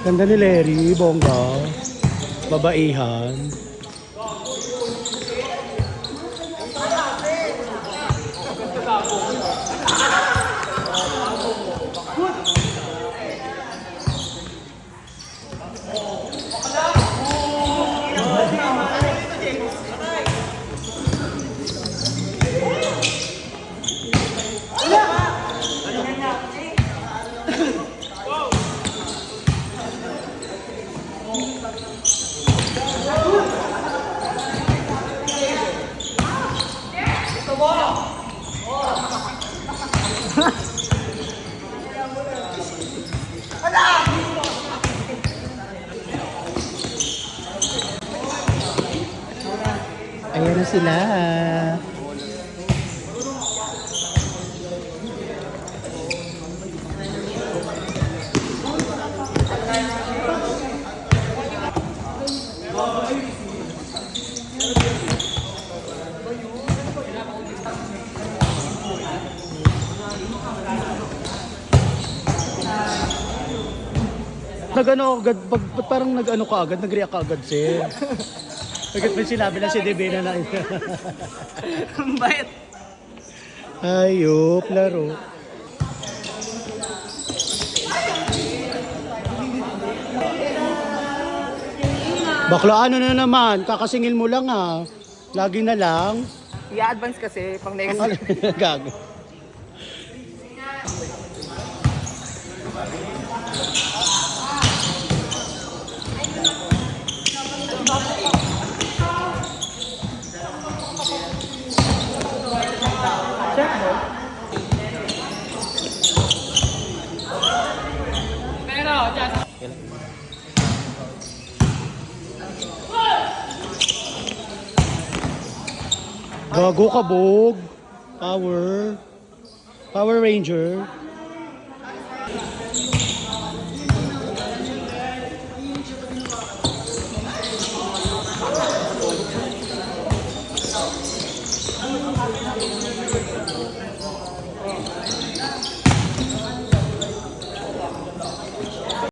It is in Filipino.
Ganda ni Larry, bongga. Babaihan. Ayan na sila. Nag-ano agad, pag, ba't parang nag-ano ka agad, nag-react ka agad, sir. Bakit may sinabi na si Divina na Bait. Ayop, laro. Bakla, ano na naman? Kakasingil mo lang ah. Lagi na lang. I-advance kasi pang next. Gago? Gago ka, Bog. Power. Power Ranger.